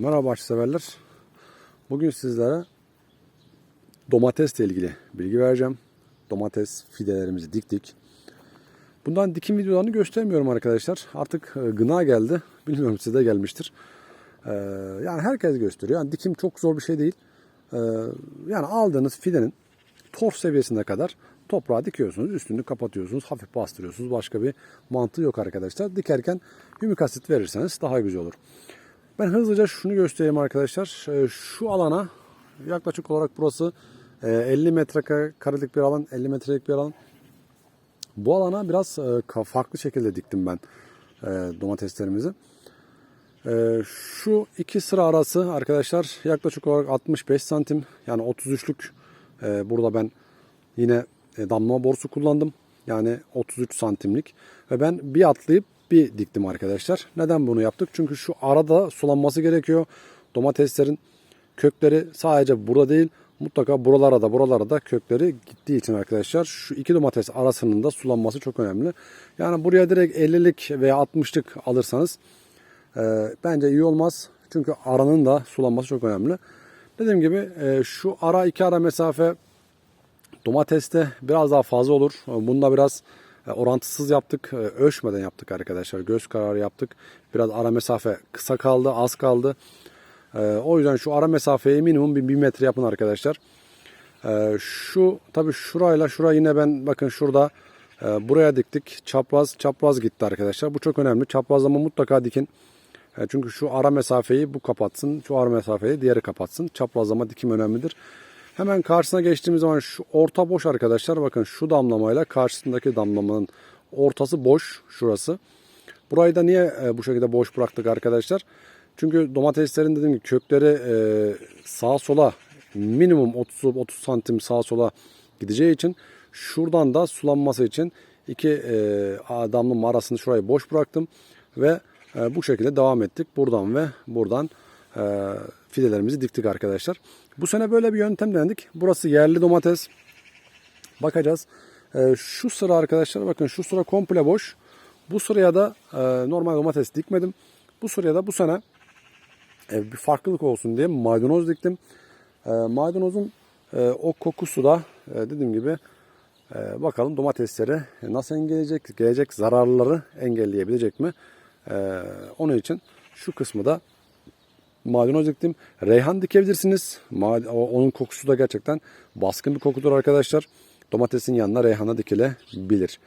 Merhaba severler. Bugün sizlere domatesle ilgili bilgi vereceğim. Domates fidelerimizi diktik. Bundan dikim videolarını göstermiyorum arkadaşlar. Artık e, gına geldi. Bilmiyorum size de gelmiştir. Ee, yani herkes gösteriyor. Yani dikim çok zor bir şey değil. Ee, yani aldığınız fidenin torf seviyesine kadar toprağa dikiyorsunuz. Üstünü kapatıyorsunuz. Hafif bastırıyorsunuz. Başka bir mantığı yok arkadaşlar. Dikerken hümik asit verirseniz daha güzel olur. Ben hızlıca şunu göstereyim arkadaşlar. Ee, Şu alana yaklaşık olarak burası e, 50 metrekarelik bir alan, 50 metrelik bir alan. Bu alana biraz e, farklı şekilde diktim ben e, domateslerimizi. E, Şu iki sıra arası arkadaşlar yaklaşık olarak 65 santim yani 33'lük e, burada ben yine e, damlama borusu kullandım. Yani 33 santimlik ve ben bir atlayıp bir diktim arkadaşlar. Neden bunu yaptık? Çünkü şu arada sulanması gerekiyor. Domateslerin kökleri sadece burada değil mutlaka buralara da buralara da kökleri gittiği için arkadaşlar şu iki domates arasının da sulanması çok önemli. Yani buraya direkt 50'lik veya 60'lık alırsanız e, bence iyi olmaz. Çünkü aranın da sulanması çok önemli. Dediğim gibi e, şu ara iki ara mesafe Domateste biraz daha fazla olur. Bunda biraz orantısız yaptık. E, Ölçmeden yaptık arkadaşlar. Göz kararı yaptık. Biraz ara mesafe kısa kaldı, az kaldı. E, O yüzden şu ara mesafeyi minimum bir, bir metre yapın arkadaşlar. E, Şu tabii şurayla şura yine ben bakın şurada e, buraya diktik. Çapraz çapraz gitti arkadaşlar. Bu çok önemli. Çaprazlama mutlaka dikin. E, Çünkü şu ara mesafeyi bu kapatsın. Şu ara mesafeyi diğeri kapatsın. Çaprazlama dikim önemlidir. Hemen karşısına geçtiğimiz zaman şu orta boş arkadaşlar. Bakın şu damlamayla karşısındaki damlamanın ortası boş şurası. Burayı da niye e, bu şekilde boş bıraktık arkadaşlar? Çünkü domateslerin dediğim gibi kökleri e, sağa sola minimum 30 30 santim sağa sola gideceği için şuradan da sulanması için iki e, damlama arasını şurayı boş bıraktım ve bu şekilde devam ettik. Buradan ve buradan fidelerimizi diktik arkadaşlar. Bu sene böyle bir yöntem denedik. Burası yerli domates. Bakacağız. E, şu sıra arkadaşlar bakın şu sıra komple boş. Bu sıraya da e, normal domates dikmedim. Bu sıraya da bu sene e, bir farklılık olsun diye maydanoz diktim. E, maydanozun e, o kokusu da e, dediğim gibi e, bakalım domatesleri nasıl engelleyecek, gelecek zararları engelleyebilecek mi? E, onun için şu kısmı da maydanoz diktim. Reyhan dikebilirsiniz. Onun kokusu da gerçekten baskın bir kokudur arkadaşlar. Domatesin yanına reyhana dikilebilir.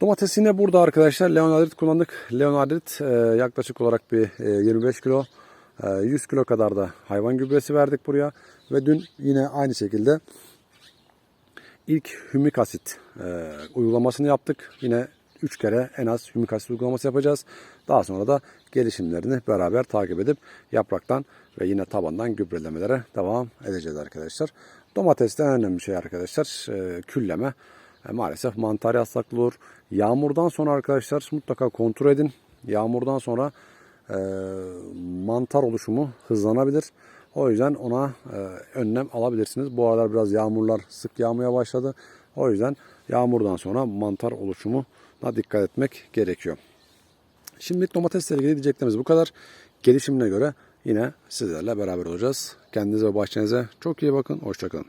Domates yine burada arkadaşlar. Leonardit kullandık. Leonardit e, yaklaşık olarak bir e, 25 kilo, e, 100 kilo kadar da hayvan gübresi verdik buraya. Ve dün yine aynı şekilde ilk hümik asit e, uygulamasını yaptık. Yine 3 kere en az hümik uygulaması yapacağız. Daha sonra da gelişimlerini beraber takip edip yapraktan ve yine tabandan gübrelemelere devam edeceğiz arkadaşlar. Domateste en önemli şey arkadaşlar e, külleme. E, maalesef mantar hastalıklı olur. Yağmurdan sonra arkadaşlar mutlaka kontrol edin. Yağmurdan sonra e, mantar oluşumu hızlanabilir. O yüzden ona önlem alabilirsiniz. Bu aralar biraz yağmurlar sık yağmaya başladı. O yüzden yağmurdan sonra mantar oluşumuna dikkat etmek gerekiyor. Şimdilik domatesle ilgili diyeceklerimiz bu kadar. Gelişimine göre yine sizlerle beraber olacağız. Kendinize ve bahçenize çok iyi bakın. Hoşçakalın.